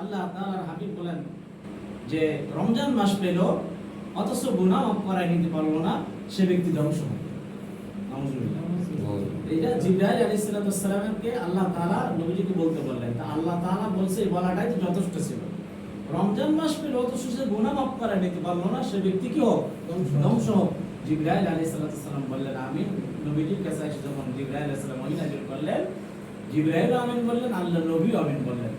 আল্লাহ তাআলার হাবিব বলেন যে রমজান মাস পেল অথচ গুনাহ মাফ করায় নিতে পারল না সে ব্যক্তি ধ্বংস হবে এটা জিব্রাইল আলাইহিস সালামকে আল্লাহ তাআলা নবীজিকে বলতে বললেন তা আল্লাহ তাআলা বলছে এই বলাটাই তো যথেষ্ট ছিল। রমজান মাস পেল অথচ সে গুনাহ মাফ করায় নিতে পারল না সে ব্যক্তি কি হোক? ধ্বংস হোক। জিব্রাইল আলাইহিস সালাম বললেন আমিন। নবীজির কাছে যখন জিব্রাইল আলাইহিস সালাম করলেন জিব্রাইল আমিন বললেন আল্লাহ নবী আমিন বললেন।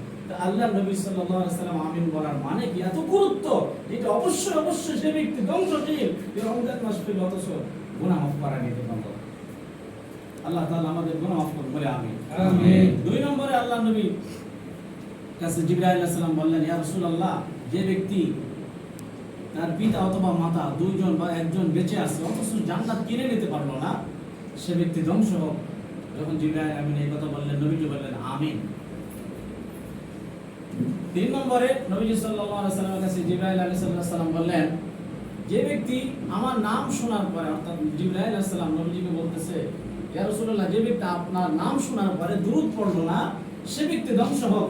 আল্লাহ নবী সাল্লাল্লাহু আলাইহি সাল্লাম আমিন বলার মানে কি? এত গুরুত্ব। এটা অবশ্যই অবশ্যই সে ব্যক্তি ধ্বংসশীল। যে রমজান মাস পেল অথচ গুনাহ মাফ করা নিতে পারল আল্লাহ তাআলা আমাদের গুনাহ মাফ করুন বলে আমিন। আমিন। দুই নম্বরে আল্লাহ নবী কাছে জিবরাইল আলাইহিস সালাম বললেন ইয়া রাসূলুল্লাহ যে ব্যক্তি তার পিতা অথবা মাতা দুইজন বা একজন বেঁচে আছে অথচ জান্নাত কিনে নিতে পারল না সে ব্যক্তি ধ্বংস হোক। যখন জিবরাইল আমিন এই কথা বললেন নবীজি বললেন আমিন। তিন নম্বরে নবীজি সাল্লামের কাছে জিবরাইল আলাইহিস সালাম বললেন, যে ব্যক্তি আমার নাম শোনার পরে, অর্থাৎ জিবরাইল আলাইহিস সালাম নবীজিকে বলতেছে, ইয়া রাসূলুল্লাহ, যে ব্যক্তি আপনার নাম শোনার পরে দুরূদ পড়ল না, সে ব্যক্তি ধ্বংস হোক।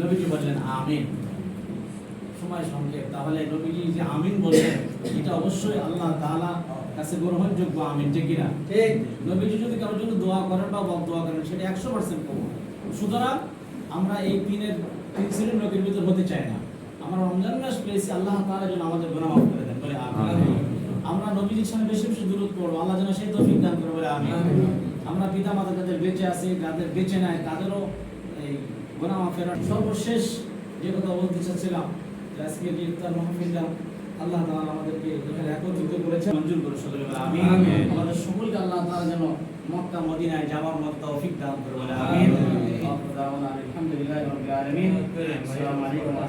নবীজি বললেন, আমিন। সময় সংক্ষেপ। তাহলে নবীজি যে আমিন বললেন, এটা অবশ্যই আল্লাহ তাআলা কাছে গ্রহণযোগ্য আমিন যে কিনা? ঠিক। নবীজি যদি কারোর জন্য দোয়া করেন বা বদ দোয়া করেন, সেটা একশো পার্সেন্ট কবুল। সুতরাং আমরা এই তিনের তিন শ্রেণির লোকের ভিতর হতে চাই না। আমরা রমজান মাস পেয়েছি আল্লাহ তাআলা যেন আমাদের গুনাহ মাফ করে দেন বলে আমিন। আমরা নবীজির সামনে বেশি বেশি দূরত পড়ব আল্লাহ যেন সেই তৌফিক দান করে বলে আমিন। আমরা পিতা মাতা যাদের বেঁচে আছে যাদের বেঁচে নাই তাদেরও এই গুনাহ মাফের সর্বশেষ যে কথা বলতে চাচ্ছিলাম যে আজকে যে ইফতার মাহফিলটা আল্লাহ তাআলা আমাদেরকে এখানে একত্রিত করেছে মঞ্জুর করে সকলে বলে আমিন। আমাদের সকলকে আল্লাহ তাআলা যেন মক্কা মদিনায় যাওয়ার মত তৌফিক দান করে বলে আমিন। العالمين السلام عليكم ورحمة الله